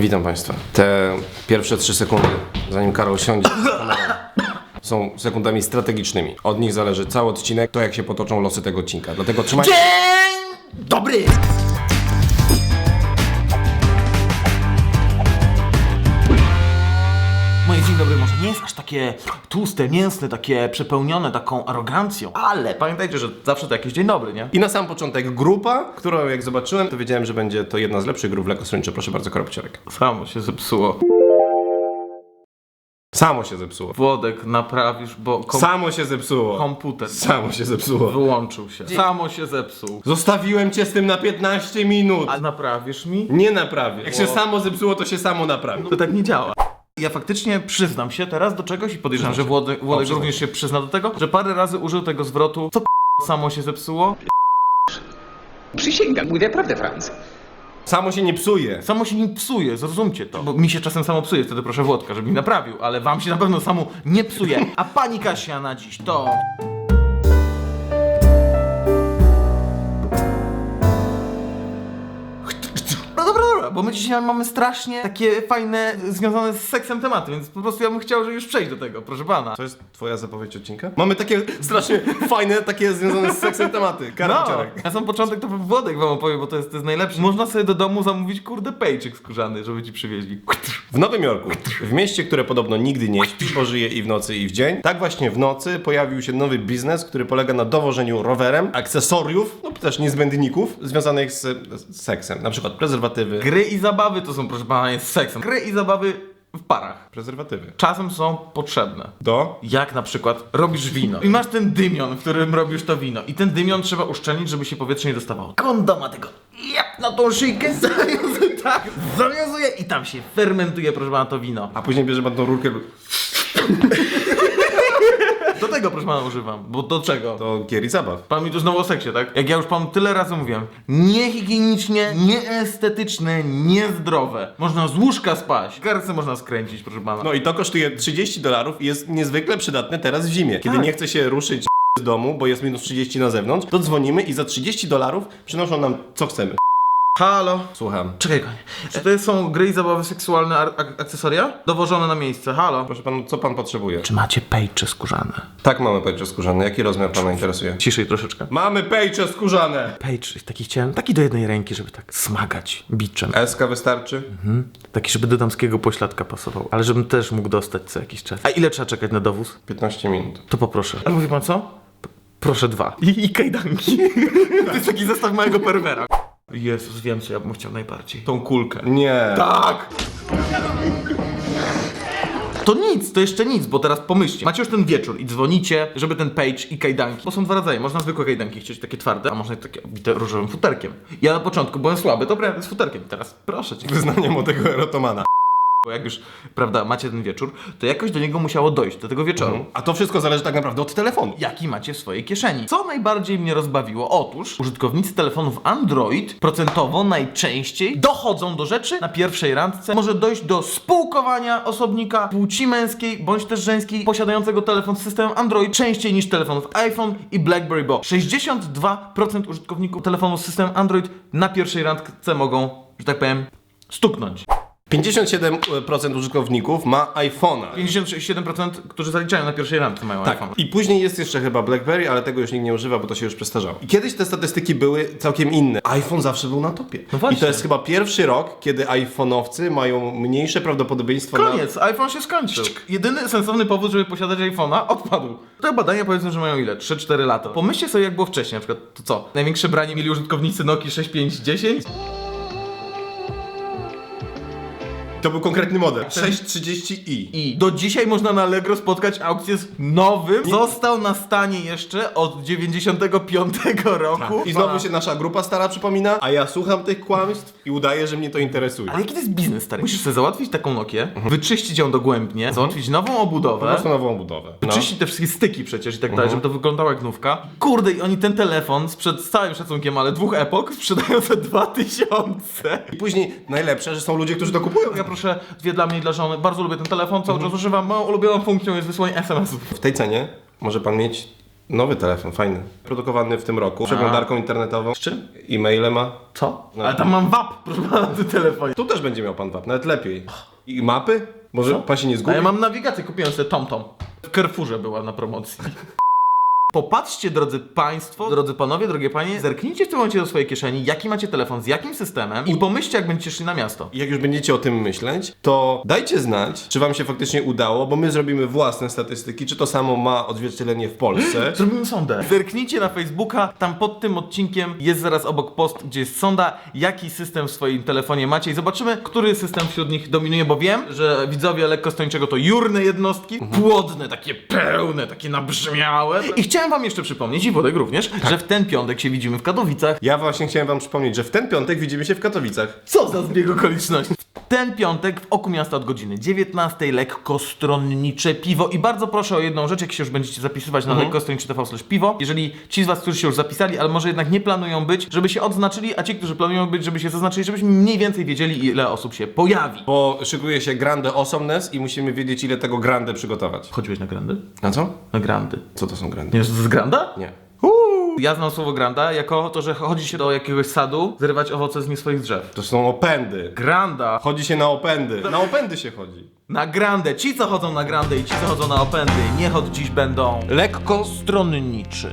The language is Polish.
Witam Państwa. Te pierwsze trzy sekundy, zanim Karol siądzie są sekundami strategicznymi. Od nich zależy cały odcinek, to jak się potoczą losy tego odcinka. Dlatego trzymajcie... Dzień dobry! Takie tłuste, mięsne, takie przepełnione taką arogancją, ale pamiętajcie, że zawsze to jakiś dzień dobry, nie? I na sam początek grupa, którą jak zobaczyłem, to wiedziałem, że będzie to jedna z lepszych grup lekkostroniczych. Proszę bardzo, Koropciorek. Samo się zepsuło. Samo się zepsuło. Włodek, naprawisz, bo kom- Samo się zepsuło. komputer Samo się zepsuło. wyłączył się. Samo się zepsuł. Zostawiłem cię z tym na 15 minut. A naprawisz mi? Nie naprawię. Jak się samo zepsuło, to się samo naprawi. To tak nie działa. Ja faktycznie przyznam się teraz do czegoś i podejrzewam, że Włodek, również się przyzna do tego, że parę razy użył tego zwrotu, co samo się zepsuło. Przysięgam, mówię prawdę, Franz. Samo się nie psuje. Samo się nie psuje, zrozumcie to. Bo mi się czasem samo psuje, wtedy proszę Włodka, żeby mi naprawił, ale wam się na pewno samo nie psuje. A pani Kasia na dziś to... bo my dzisiaj mamy strasznie takie fajne, związane z seksem tematy, więc po prostu ja bym chciał, że już przejść do tego, proszę pana. To jest twoja zapowiedź odcinka? Mamy takie strasznie fajne, takie związane z seksem tematy. No, Karopciorek. na sam początek to Włodek wam opowie, bo to jest, to jest najlepsze. Można sobie do domu zamówić, kurde, pejczyk skórzany, żeby ci przywieźli. W Nowym Jorku, w mieście, które podobno nigdy nie śpi, bo żyje i w nocy i w dzień, tak właśnie w nocy pojawił się nowy biznes, który polega na dowożeniu rowerem akcesoriów, no też niezbędników związanych z, z seksem. Na przykład prezerwatywy. Gry i zabawy to są, proszę pana, jest seksem. Gry i zabawy w parach. Prezerwatywy. Czasem są potrzebne. Do? Jak na przykład robisz wino i masz ten dymion, w którym robisz to wino i ten dymion trzeba uszczelnić, żeby się powietrze nie dostawało. Konda ma tego jep, na tą szyjkę, zawiązuje, tak, zawiązuje i tam się fermentuje, proszę pana, to wino. A później bierze pan tą rurkę Do tego, proszę pana, używam, bo do czego? do gier i zabaw. Pan mi tu znowu o seksie, tak? Jak ja już panu tyle razy mówiłem. Niehigienicznie, nieestetyczne, niezdrowe. Można z łóżka spaść. Garce można skręcić, proszę pana. No i to kosztuje 30 dolarów i jest niezwykle przydatne teraz w zimie. Kiedy Tak. nie chce się ruszyć z domu, bo jest minus 30 na zewnątrz, to dzwonimy i za 30 dolarów przynoszą nam co chcemy. Halo? Słucham. Czekaj, konie. Czy to są gry i zabawy seksualne ar- ak- akcesoria? Dowożone na miejsce, halo? Proszę pan, co pan potrzebuje? Czy macie pejcze skórzane? Tak, mamy pejcze skórzane. Jaki rozmiar pana interesuje? Ciszej troszeczkę. Mamy pejcze skórzane! Page, taki chciałem, taki do jednej ręki, żeby tak smagać biczem. SK wystarczy? Taki, żeby do damskiego pośladka pasował, ale żebym też mógł dostać co jakiś czas. A ile trzeba czekać na dowóz? 15 minut. To poproszę. Ale mówi pan co? P- proszę dwa. I, I kajdanki. to jest taki zestaw małego perwera. Jezus, wiem co ja bym chciał najbardziej. Tą kulkę. Nie. Tak! To nic, to jeszcze nic, bo teraz pomyślcie. Macie już ten wieczór i dzwonicie, żeby ten page i kajdanki. Bo są dwa rodzaje. Można zwykłe kajdanki chcieć takie twarde, a można takie bite różowym futerkiem. Ja na początku byłem słaby, to brałem z futerkiem. Teraz proszę cię. Wyznanie młodego erotomana. Bo jak już, prawda, macie ten wieczór, to jakoś do niego musiało dojść, do tego wieczoru. A to wszystko zależy tak naprawdę od telefonu. jaki macie w swojej kieszeni. Co najbardziej mnie rozbawiło? Otóż użytkownicy telefonów Android procentowo najczęściej dochodzą do rzeczy na pierwszej randce. Może dojść do spółkowania osobnika płci męskiej bądź też żeńskiej posiadającego telefon z systemem Android częściej niż telefonów iPhone i BlackBerry, bo 62% użytkowników telefonu z systemem Android na pierwszej randce mogą, że tak powiem, stuknąć. 57% użytkowników ma iPhone'a. 57% którzy zaliczają na pierwszej randce mają Tak. iPhone. I później jest jeszcze chyba BlackBerry, ale tego już nikt nie używa, bo to się już przestarzało. I kiedyś te statystyki były całkiem inne. iPhone zawsze był na topie. No właśnie. I to jest chyba pierwszy rok, kiedy iPhone'owcy mają mniejsze prawdopodobieństwo na... Koniec, iPhone się skończył. Jedyny sensowny powód, żeby posiadać iPhone'a odpadł. Te badania powiedzmy, że mają ile? 3-4 lata. Pomyślcie sobie, jak było wcześniej. Na przykład, to co? Największe branie mieli użytkownicy Nokia 6510? To był konkretny model. 630i. I do dzisiaj można na Allegro spotkać aukcję z nowym. Został na stanie jeszcze od 95 roku. I znowu się nasza grupa stara przypomina, a ja słucham tych kłamstw i udaję, że mnie to interesuje. Ale jaki to jest biznes, stary? Musisz sobie załatwić taką Nokię, wyczyścić ją dogłębnie, załatwić nową Po obudowę, prostu nową budowę. No. Czyści te wszystkie styki przecież i tak dalej, żeby to wyglądało jak nówka. Kurde, i oni ten telefon sprzed z całym szacunkiem, ale dwóch epok sprzedają za 2000. I później najlepsze, że są ludzie, którzy to kupują. Ja proszę dwie dla mnie i dla żony. Bardzo lubię ten telefon, cały czas używam. Moją ulubioną funkcją jest wysłanie SMS-ów. W tej cenie może pan mieć Nowy telefon, fajny. Produkowany w tym roku. Przeglądarką internetową. Z czym? E-maile ma. Co? No. Ale tam mam WAP, proszę pana, na tym telefonie. Tu też będzie miał pan WAP, nawet lepiej. I mapy? Może pan się nie A zgubi? ja mam nawigację, kupiłem sobie TomTom. W Carrefourze była na promocji. Popatrzcie, drodzy Państwo, drodzy Panowie, drogie Panie, zerknijcie w tym momencie do swojej kieszeni, jaki macie telefon, z jakim systemem i pomyślcie, jak będziecie szli na miasto. I Jak już będziecie o tym myśleć, to dajcie znać, czy wam się faktycznie udało, bo my zrobimy własne statystyki, czy to samo ma odzwierciedlenie w Polsce. Zrobimy sondę. Zerknijcie na Facebooka, tam pod tym odcinkiem jest zaraz obok post, gdzie jest sonda, jaki system w swoim telefonie macie i zobaczymy, który system wśród nich dominuje, bo wiem, że widzowie lekko stojącego to jurne jednostki, płodne, takie pełne, takie nabrzmiałe. I chciałem wam jeszcze przypomnieć, i Wodek również, że w ten piątek się widzimy w Katowicach. Ja właśnie chciałem wam przypomnieć, że w ten piątek widzimy się w Katowicach. Co za zbieg okoliczności. Ten piątek w oku miasta od godziny 19 lekko stronnicze piwo i bardzo proszę o jedną rzecz, jak się już będziecie zapisywać na lekko stronnicze TV piwo, jeżeli ci z was, którzy się już zapisali, ale może jednak nie planują być, żeby się odznaczyli, a ci, którzy planują być, żeby się zaznaczyli, żebyśmy mniej więcej wiedzieli ile osób się pojawi. Bo szykuje się Grande Osobnes i musimy wiedzieć, ile tego Grande przygotować. Chodziłeś na grandy? Na co? Na grandy. Co to są Grande? Nie, z granda? Nie. Ja znam słowo granda jako to, że chodzi się do jakiegoś sadu, zrywać owoce z nie swoich drzew. To są opędy. Granda. Chodzi się na opędy. Na opędy się chodzi. Na grandę. Ci, co chodzą na grandę i ci, co chodzą na opędy, nie chod dziś będą lekko stronniczy.